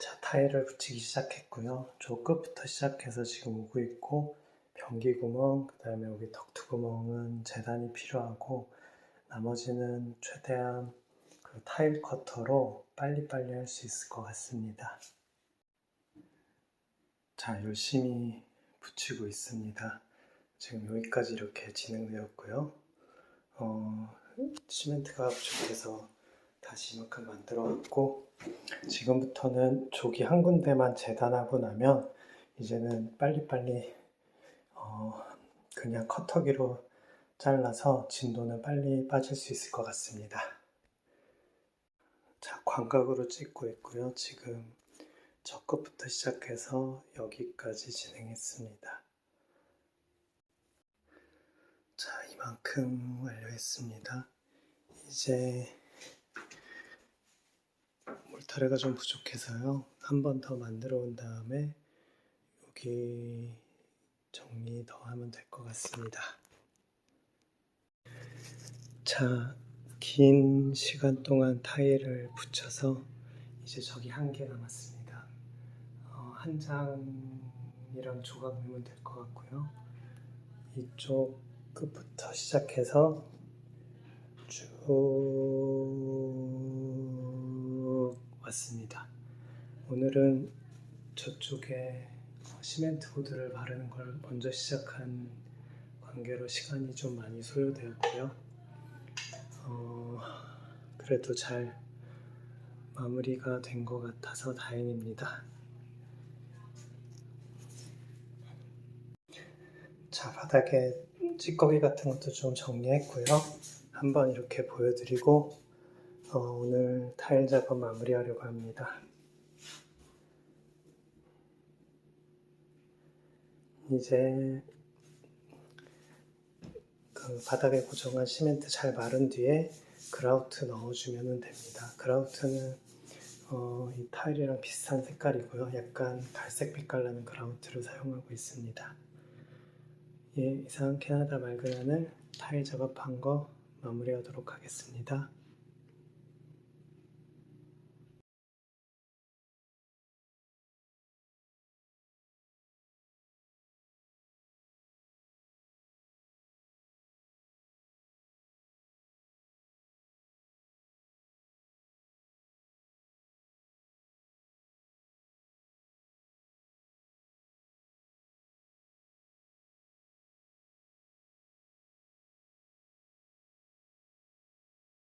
자, 타일을 붙이기 시작했고요. 저 끝부터 시작해서 지금 오고 있고, 변기 구멍, 그 다음에 여기 덕트 구멍은 재단이 필요하고, 나머지는 최대한 그 타일 커터로 빨리빨리 할 수 있을 것 같습니다. 자, 열심히 붙이고 있습니다. 지금 여기까지 이렇게 진행되었고요. 어, 시멘트가 부족해서 다시 이만큼 만들어 왔고, 지금부터는 조기 한 군데만 재단하고 나면 이제는 빨리빨리 어, 그냥 커터기로 잘라서 진도는 빨리 빠질 수 있을 것 같습니다. 자, 광각으로 찍고 있고요. 지금 저 끝부터 시작해서 여기까지 진행했습니다. 자, 이만큼 완료했습니다. 이제 몰타레가 좀 부족해서요. 한 번 더 만들어 온 다음에 여기 정리 더 하면 될 것 같습니다. 자, 긴 시간 동안 타일을 붙여서 이제 저기 한 개 남았습니다. 어, 한 장이랑 조각 넣으면 될 것 같고요. 이쪽 끝부터 시작해서 쭉 왔습니다. 오늘은 저쪽에 시멘트 보드를 바르는 걸 먼저 시작한 관계로 시간이 좀 많이 소요되었고요. 어, 그래도 잘 마무리가 된 것 같아서 다행입니다. 자, 바닥에 찌꺼기 같은 것도 좀 정리했고요. 한번 이렇게 보여드리고 어, 오늘 타일 작업 마무리하려고 합니다. 이제 그 바닥에 고정한 시멘트 잘 마른 뒤에 그라우트 넣어주면 됩니다. 그라우트는 어, 이 타일이랑 비슷한 색깔이고요. 약간 갈색 빛깔 나는 그라우트를 사용하고 있습니다. 예, 이상 캐나다 말그란을 타일 작업한 거 마무리하도록 하겠습니다.